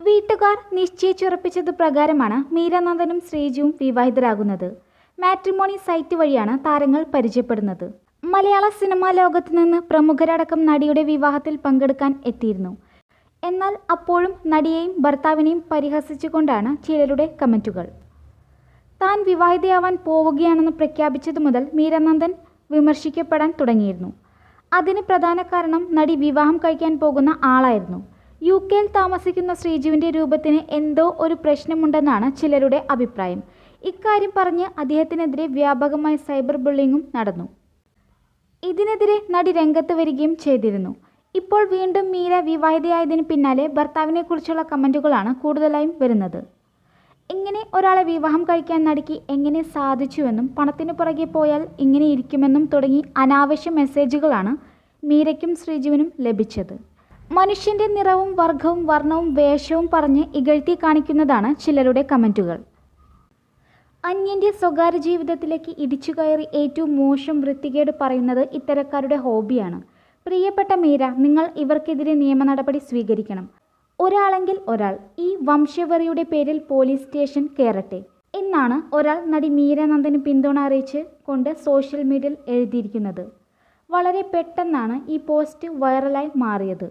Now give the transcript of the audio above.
വീട്ടുകാർ നിശ്ചയിച്ചുറപ്പിച്ചത് പ്രകാരമാണ് മീരാനന്ദനും ശ്രീജുവും വിവാഹിതരാകുന്നത്. Matrimony site വഴിയാണ് താരങ്ങൾ പരിചയപ്പെടുന്നത്. മലയാള സിനിമാ ലോകത്ത് നിന്ന് പ്രമുഖരടക്കം നടിയുടെ വിവാഹത്തിൽ പങ്കെടുക്കാൻ എത്തിയിരുന്നു. എന്നാൽ അപ്പോഴും നടിയെയും ഭർത്താവിനെയും പരിഹസിച്ചുകൊണ്ടാണ് ചിലരുടെ കമന്റുകൾ താൻ വിവാഹിതയാവാൻ പോവുകയാണെന്ന് പ്രഖ്യാപിച്ചതു മുതൽ മീരാനന്ദൻ വിമർശിക്കപ്പെടാൻ തുടങ്ങിയിരുന്നു. അതിന് പ്രധാന കാരണം നടി വിവാഹം കഴിക്കാൻ പോകുന്ന ആളായിരുന്നു. യു കെയിൽ താമസിക്കുന്ന ശ്രീജുവിന്റെ രൂപത്തിന് എന്തോ ഒരു പ്രശ്നമുണ്ടെന്നാണ് ചിലരുടെ അഭിപ്രായം. ഇക്കാര്യം പറഞ്ഞ് അദ്ദേഹത്തിനെതിരെ വ്യാപകമായ സൈബർ ബുള്ളിങ്ങും നടന്നു. ഇതിനെതിരെ നടി രംഗത്ത് വരികയും ചെയ്തിരുന്നു. ഇപ്പോൾ വീണ്ടും മീര വിവാഹിതയായതിന് പിന്നാലെ ഭർത്താവിനെക്കുറിച്ചുള്ള കമന്റുകളാണ് കൂടുതലായും വരുന്നത്. ഇങ്ങനെ ഒരാളെ വിവാഹം കഴിക്കാൻ നടിക്ക് എങ്ങനെ സാധിച്ചുവെന്നും പണത്തിന് പുറകെ പോയാൽ ഇങ്ങനെ ഇരിക്കുമെന്നും തുടങ്ങി അനാവശ്യ മെസ്സേജുകളാണ് മീരയ്ക്കും ശ്രീജുവിനും ലഭിച്ചത്. മനുഷ്യന്റെ നിറവും വർഗവും വർണവും വേഷവും പറഞ്ഞ് ഇകഴ്ത്തി കാണിക്കുന്നതാണ് ചിലരുടെ കമന്റുകൾ അന്യന്റെ സ്വകാര്യ ജീവിതത്തിലേക്ക് ഇടിച്ചു കയറി ഏറ്റവും മോശം വൃത്തികേട് പറയുന്നത് ഇത്തരക്കാരുടെ ഹോബിയാണ്. പ്രിയപ്പെട്ട മീര നിങ്ങൾ ഇവർക്കെതിരെ നിയമ നടപടി സ്വീകരിക്കണം. ഒരാളെങ്കിൽ ഒരാൾ ഈ വംശവെറിയുടെ പേരിൽ പോലീസ് സ്റ്റേഷൻ കയറട്ടെ എന്നാണ് ഒരാൾ നടി മീരാനന്ദന് പിന്തുണ അറിയിച്ച് കൊണ്ട് സോഷ്യൽ മീഡിയയിൽ എഴുതിയിരിക്കുന്നത്. വളരെ പെട്ടെന്നാണ് ഈ പോസ്റ്റ് വൈറലായി മാറിയത്.